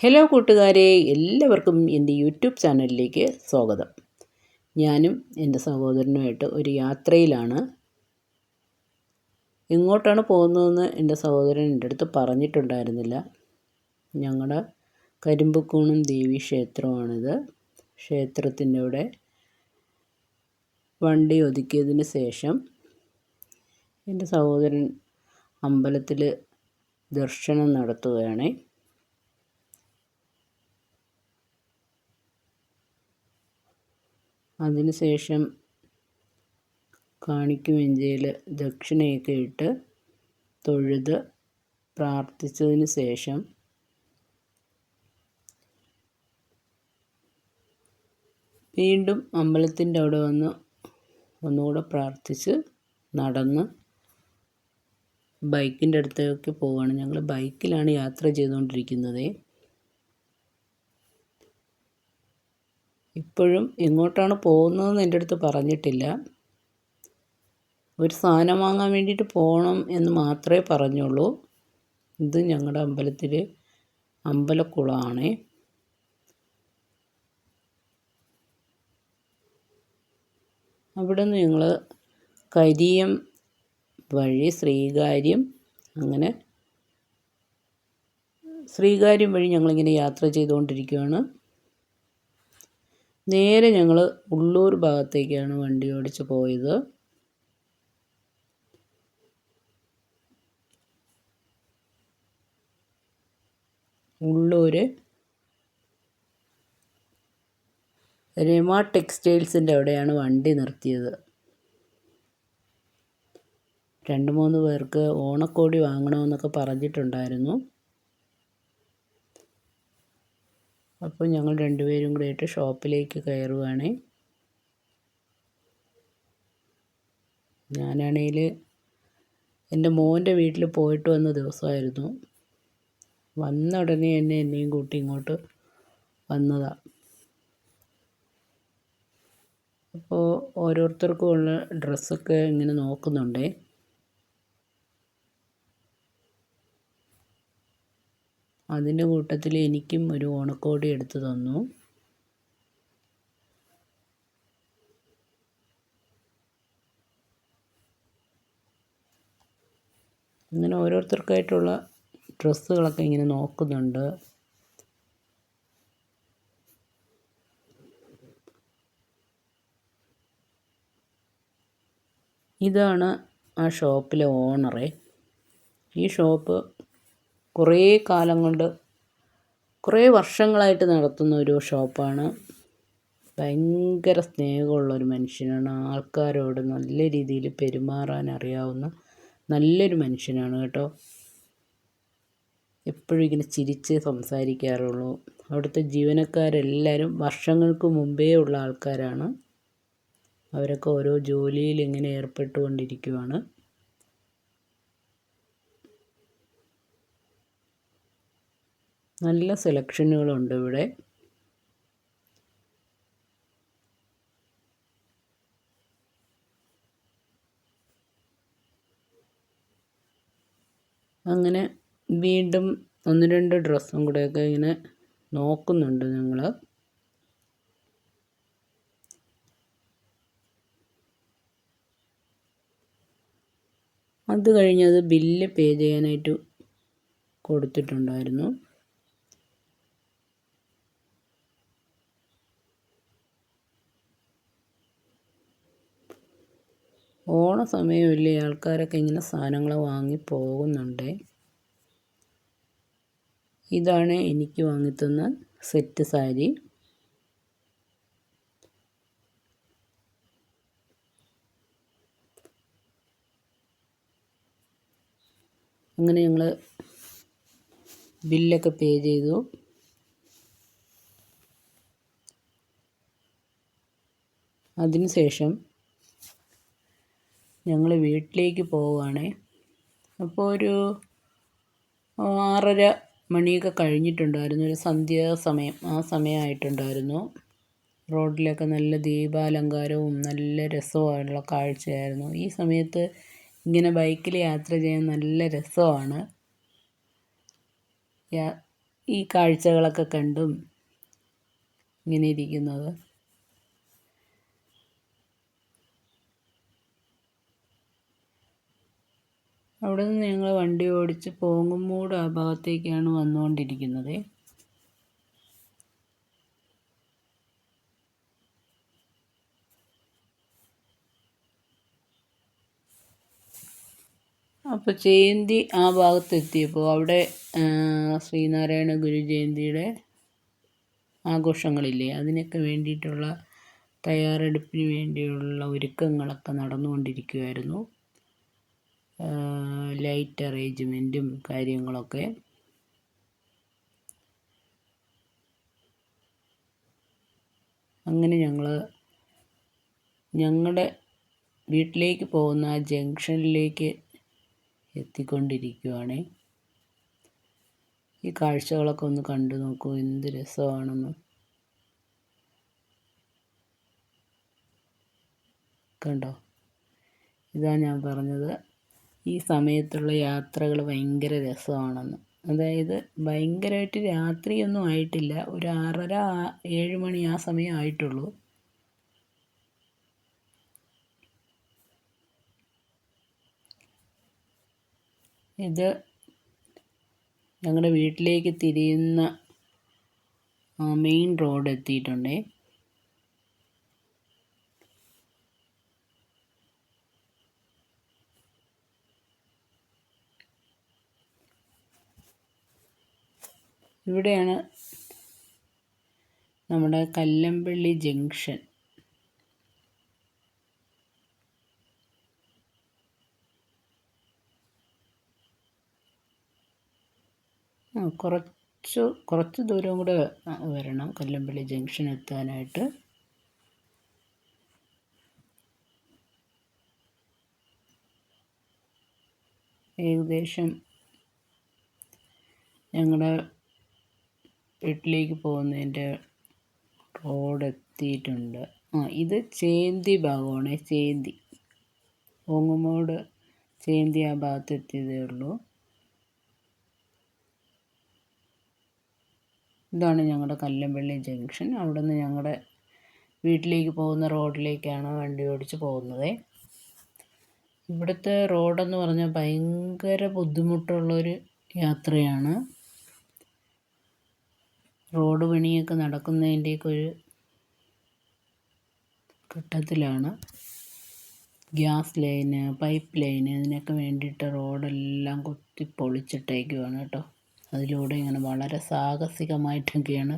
Hello കൂട്ടുകാരെ എല്ലാവർക്കും എന്റെ യൂട്യൂബ് ചാനലിലേക്ക് സ്വാഗതം. ഞാനും എന്റെ സഹോദരനുമായിട്ട് ഒരു യാത്രയിലാണ്. എങ്ങോട്ടാണ് പോകുന്നതെന്ന് എന്റെ സഹോദരൻ എന്റെ അടുത്ത് പറഞ്ഞിട്ടുണ്ടായിരുന്നില്ല. ഞങ്ങളുടെ കരിമ്പുക്കൂണും ദേവി ക്ഷേത്രമാണിത്. ക്ഷേത്രത്തിന്റെ അവിടെ വണ്ടി ഒതുക്കിയതിന് ശേഷം എന്റെ സഹോദരൻ അമ്പലത്തിൽ ദർശനം നടത്തുകയാണ്. അതിനുശേഷം കാണിക്കുമെഞ്ചിയിൽ ദക്ഷിണയൊക്കെ ഇട്ട് തൊഴുത് പ്രാർത്ഥിച്ചതിന് ശേഷം വീണ്ടും അമ്പലത്തിന്റെ അവിടെ വന്ന് ഒന്നുകൂടെ പ്രാർത്ഥിച്ച് നടന്ന് ബൈക്കിന്റെ അടുത്തേക്ക് പോവുകയാണ് ഞങ്ങൾ ബൈക്കിലാണ് യാത്ര ചെയ്തുകൊണ്ടിരിക്കുന്നത്. ഇപ്പോഴും എങ്ങോട്ടാണ് പോകുന്നതെന്ന് എന്റെ അടുത്ത് പറഞ്ഞിട്ടില്ല. ഒരു സാധനം വാങ്ങാൻ വേണ്ടിയിട്ട് പോകണം എന്ന് മാത്രമേ പറഞ്ഞുള്ളൂ. ഇത് ഞങ്ങളുടെ അമ്പലത്തിൽ അമ്പലക്കുളമാണ് അവിടെ നിന്ന് ഞങ്ങൾ കരിയം വഴി ശ്രീകാര്യം അങ്ങനെ ശ്രീകാര്യം വഴി ഞങ്ങളിങ്ങനെ യാത്ര ചെയ്തുകൊണ്ടിരിക്കുകയാണ്. നേരെ ഞങ്ങൾ ഉള്ളൂർ ഭാഗത്തേക്കാണ് വണ്ടി ഓടിച്ച് പോയത്. ഉള്ളൂർ രമ ടെക്സ്റ്റൈൽസിന്റെ അവിടെയാണ് വണ്ടി നിർത്തിയത്. രണ്ട് മൂന്ന് പേർക്ക് ഓണക്കോടി വാങ്ങണമെന്നൊക്കെ പറഞ്ഞിട്ടുണ്ടായിരുന്നു. അപ്പോൾ ഞങ്ങൾ രണ്ടുപേരും കൂടിയിട്ട് ഷോപ്പിലേക്ക് കയറുകയാണ് ഞാനാണെങ്കിൽ എന്റെ മോന്റെ വീട്ടിൽ പോയിട്ട് വന്ന ദിവസമായിരുന്നു. വന്ന ഉടനെ എന്നെ എന്നെയും കൂട്ടി ഇങ്ങോട്ട് വന്നതാണ് അപ്പോൾ ഓരോരുത്തർക്കും ഉള്ള ഡ്രസ്സൊക്കെ ഇങ്ങനെ നോക്കുന്നുണ്ടേ. അതിന്റെ കൂട്ടത്തിൽ എനിക്കും ഒരു ഓണക്കോടി എടുത്തു തന്നു. അങ്ങനെ ഓരോരുത്തർക്കായിട്ടുള്ള ഡ്രസ്സുകളൊക്കെ ഇങ്ങനെ നോക്കുന്നുണ്ട്. ഇതാണ് ആ ഷോപ്പിലെ ഓണറെ. ഈ ഷോപ്പ് കുറേ കാലം കൊണ്ട് കുറേ വർഷങ്ങളായിട്ട് നടത്തുന്ന ഒരു ഷോപ്പാണ്. ഭയങ്കര സ്നേഹമുള്ളൊരു മനുഷ്യനാണ്. ആൾക്കാരോട് നല്ല രീതിയിൽ പെരുമാറാൻ അറിയാവുന്ന നല്ലൊരു മനുഷ്യനാണ് കേട്ടോ. എപ്പോഴും ഇങ്ങനെ ചിരിച്ച് സംസാരിക്കാറുള്ളൂ. അവിടുത്തെ ജീവനക്കാരെല്ലാവരും വർഷങ്ങൾക്ക് മുമ്പേ ഉള്ള ആൾക്കാരാണ്. അവരൊക്കെ ഓരോ ജോലിയിൽ ഇങ്ങനെ ഏർപ്പെട്ടുകൊണ്ടിരിക്കുവാണ്. നല്ല സെലക്ഷനുകളുണ്ട് ഇവിടെ. അങ്ങനെ വീണ്ടും ഒന്ന് രണ്ട് ഡ്രസ്സും കൂടെയൊക്കെ ഇങ്ങനെ നോക്കുന്നുണ്ട് ഞങ്ങൾ അത് കഴിഞ്ഞത് ബില്ല് പേ ചെയ്യാനായിട്ട് കൊടുത്തിട്ടുണ്ടായിരുന്നു. ഓണ സമയമില്ലേ ആൾക്കാരൊക്കെ ഇങ്ങനെ സാധനങ്ങൾ വാങ്ങി പോകുന്നുണ്ട്. ഇതാണ് എനിക്ക് വാങ്ങിത്തന്ന സെറ്റ് സാരി. അങ്ങനെ ഞങ്ങൾ ബില്ലൊക്കെ പേ ചെയ്തു. അതിനുശേഷം ഞങ്ങൾ വീട്ടിലേക്ക് പോവുകയാണ്. അപ്പോൾ ഒരു ആറര മണിയൊക്കെ കഴിഞ്ഞിട്ടുണ്ടായിരുന്നു. ഒരു സന്ധ്യാസമയം ആ സമയമായിട്ടുണ്ടായിരുന്നു. റോഡിലൊക്കെ നല്ല ദീപാലങ്കാരവും നല്ല രസമുള്ള കാഴ്ചയായിരുന്നു. ഈ സമയത്ത് ഇങ്ങനെ ബൈക്കിൽ യാത്ര ചെയ്യാൻ നല്ല രസമാണ്. ഈ കാഴ്ചകളൊക്കെ കണ്ടും ഇങ്ങനെ ഇരിക്കുന്നത്. അവിടെ നിന്ന് ഞങ്ങൾ വണ്ടി ഓടിച്ച് പോങ്ങുമൂട് ആ ഭാഗത്തേക്കാണ് വന്നുകൊണ്ടിരിക്കുന്നത്. അപ്പോൾ ജയന്തി ആ ഭാഗത്തെത്തിയപ്പോൾ അവിടെ ശ്രീനാരായണ ഗുരു ജയന്തിയുടെ ആഘോഷങ്ങളില്ലേ? അതിനൊക്കെ വേണ്ടിയിട്ടുള്ള തയ്യാറെടുപ്പിന് വേണ്ടിയുള്ള ഒരുക്കങ്ങളൊക്കെ നടന്നുകൊണ്ടിരിക്കുമായിരുന്നു ലൈറ്റ് അറേഞ്ച്മെന്റും കാര്യങ്ങളൊക്കെ. അങ്ങനെ ഞങ്ങൾ ഞങ്ങളുടെ വീട്ടിലേക്ക് പോകുന്ന ആ ജംഗ്ഷനിലേക്ക് എത്തിക്കൊണ്ടിരിക്കുവാണ്. ഈ കാഴ്ചകളൊക്കെ ഒന്ന് കണ്ടു നോക്കൂ എന്ത് രസമാണെന്ന്. കണ്ടോ? ഇതാ ഞാൻ പറഞ്ഞത്. ഈ സമയത്തുള്ള യാത്രകൾ ഭയങ്കര രസമാണെന്ന്. അതായത് ഭയങ്കരമായിട്ട് രാത്രിയൊന്നും ആയിട്ടില്ല. ഒരു ആറര ഏഴ് മണി ആ സമയം ആയിട്ടുള്ളൂ. ഇത് ഞങ്ങളുടെ വീട്ടിലേക്ക് തിരിയുന്ന മെയിൻ റോഡ് എത്തിയിട്ടുണ്ടേ. ഇവിടെയാണ് നമ്മുടെ കല്ലമ്പള്ളി ജംഗ്ഷൻ. കുറച്ച് കുറച്ച് ദൂരം കൂടെ വരണം. കല്ലമ്പള്ളി ജംഗ്ഷൻ എത്താനായിട്ട്. ഏകദേശം ഞങ്ങളുടെ വീട്ടിലേക്ക് പോകുന്നതിന്റെ റോഡ് എത്തിയിട്ടുണ്ട്. ആ ഇത് ചേന്തി ഭാഗമാണ്. ചേന്തി. ഓങ്ങുമോട് ചേന്തി ആ ഭാഗത്ത് എത്തിയതേ ഉള്ളൂ. ഇതാണ് ഞങ്ങളുടെ കല്ലമ്പള്ളി ജംഗ്ഷൻ. അവിടെ നിന്ന് ഞങ്ങളുടെ വീട്ടിലേക്ക് പോകുന്ന റോഡിലേക്കാണ് വണ്ടി ഓടിച്ച് പോകുന്നത്. ഇവിടുത്തെ റോഡെന്ന് പറഞ്ഞാൽ ഭയങ്കര ബുദ്ധിമുട്ടുള്ളൊരു യാത്രയാണ്. റോഡ് പണിയൊക്കെ നടക്കുന്നതിന്റെയൊക്കെ ഒരു ഘട്ടത്തിലാണ്. ഗ്യാസ് ലൈന് പൈപ്പ് ലൈന് ഇതിനൊക്കെ വേണ്ടിയിട്ട് റോഡെല്ലാം കുത്തി പൊളിച്ചിട്ടേക്കുവാണ് കേട്ടോ. അതിലൂടെ ഇങ്ങനെ വളരെ സാഹസികമായിട്ടൊക്കെയാണ്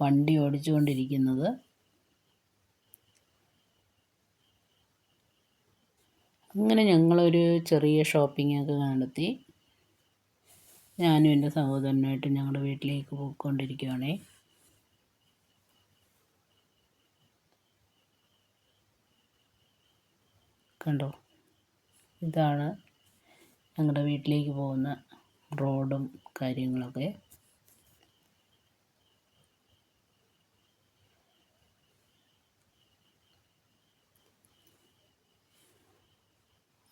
വണ്ടി ഓടിച്ചുകൊണ്ടിരിക്കുന്നത്. അങ്ങനെ ഞങ്ങളൊരു ചെറിയ ഷോപ്പിംഗ് ഒക്കെ നടത്തി. ഞാനും എന്റെ സഹോദരനുമായിട്ട് ഞങ്ങളുടെ വീട്ടിലേക്ക് പോയിക്കൊണ്ടിരിക്കുകയാണേ കണ്ടോ? ഇതാണ് ഞങ്ങളുടെ വീട്ടിലേക്ക് പോകുന്ന റോഡും കാര്യങ്ങളൊക്കെ.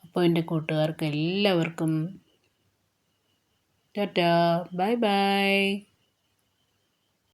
അപ്പോൾ എന്റെ കൂട്ടുകാർക്ക് എല്ലാവർക്കും ടാറ്റാ ബൈ ബൈ